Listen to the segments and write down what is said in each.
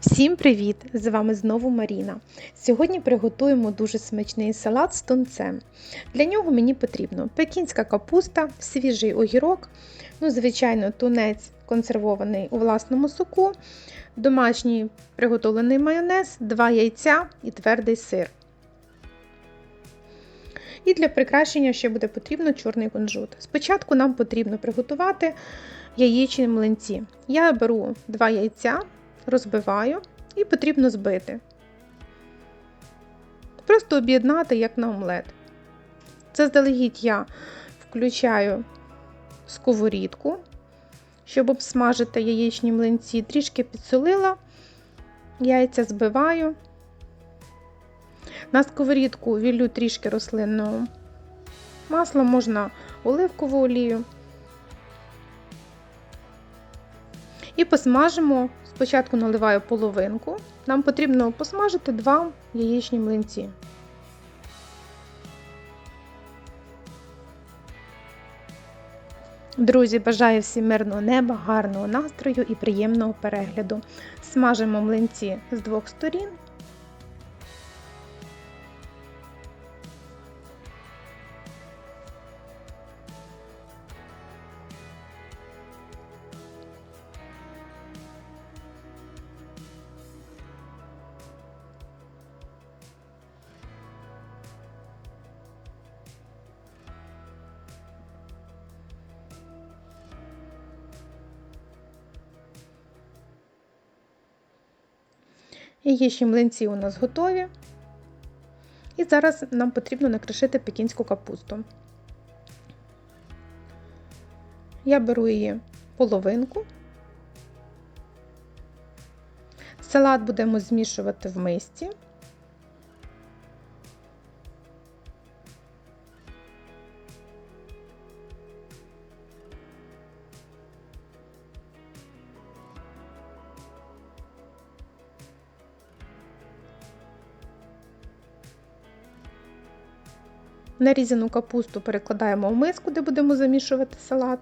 Всім привіт! З вами знову Маріна. Сьогодні приготуємо дуже смачний салат з тунцем. Для нього мені потрібно пекінська капуста, свіжий огірок, ну, звичайно, тунець консервований у власному соку, домашній приготовлений майонез, 2 яйця і твердий сир. І для прикрашення ще буде потрібно чорний кунжут. Спочатку нам потрібно приготувати яєчні млинці. Я беру 2 яйця розбиваю і потрібно збити. Просто об'єднати, як на омлет. Це Заздалегідь я включаю сковорідку, щоб обсмажити яєчні млинці, трішки підсолила, яйця збиваю. На сковорідку віллю трішки рослинного масла, можна оливкову олію. І посмажимо, спочатку наливаю половинку. Нам потрібно посмажити два яєчні млинці. Друзі, бажаю всім мирного неба, гарного настрою і приємного перегляду. Смажимо млинці з двох сторін. Яєчні млинці у нас готові. І зараз нам потрібно накришити пекінську капусту. Я беру її половинку. Салат будемо змішувати в мисці. Нарізану капусту перекладаємо в миску, де будемо замішувати салат.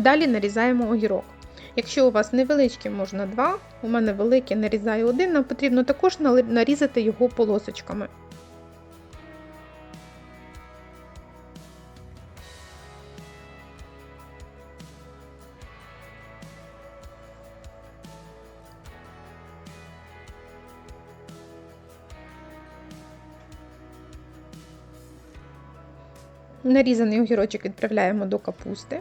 Далі нарізаємо огірок. Якщо у вас невеличкі, можна два, у мене великий, нарізаю один, нам потрібно також нарізати його полосочками. Нарізаний огірочок відправляємо до капусти.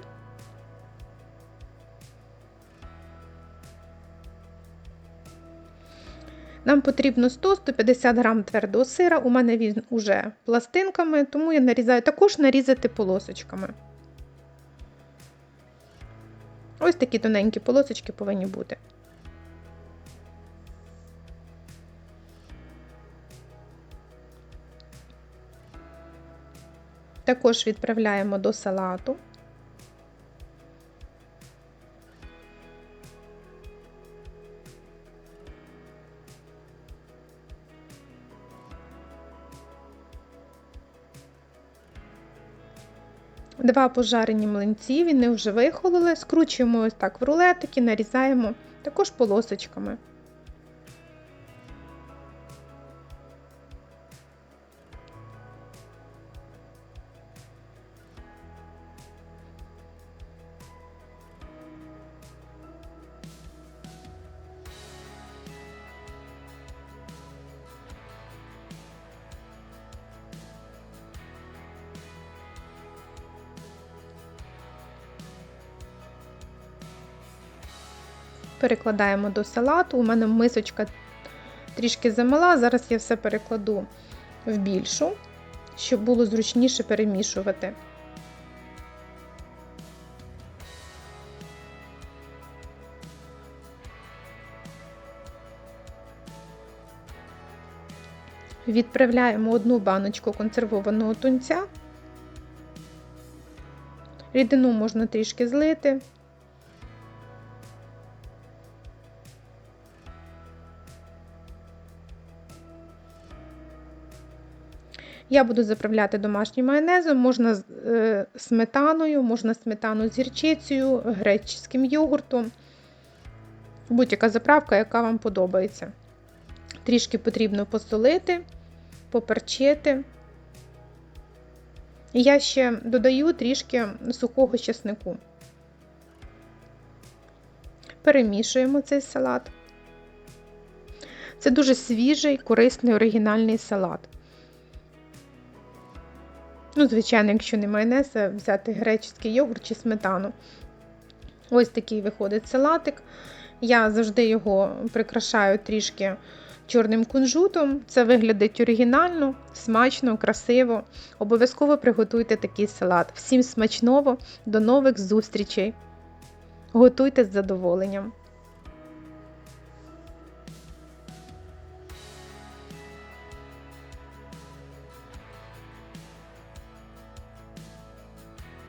Нам потрібно 100-150 грам твердого сира. У мене він уже пластинками, тому я нарізаю також нарізати полосочками. Ось такі тоненькі полосочки повинні бути. Також відправляємо до салату. Два пожарені млинці, вони вже вихололи, скручуємо ось так в рулетики, нарізаємо також полосочками. Перекладаємо до салату. У мене мисочка трішки замала, зараз я все перекладу в більшу, щоб було зручніше перемішувати. Відправляємо одну баночку консервованого тунця. Рідину можна трішки злити. Я буду заправляти домашнім майонезом, можна з е, сметаною, можна сметану з гірчицею, греческим йогуртом. Будь-яка заправка, яка вам подобається. Трішки потрібно посолити, поперчити. Я ще додаю трішки сухого чеснику. Перемішуємо цей салат. Це дуже свіжий, корисний, оригінальний салат. Ну, звичайно, якщо не майонез, взяти греческий йогурт чи сметану. Ось такий виходить салатик. Я завжди його прикрашаю трішки чорним кунжутом. Це виглядить оригінально, смачно, красиво. Обов'язково приготуйте такий салат. Всім смачного, до нових зустрічей! Готуйте з задоволенням!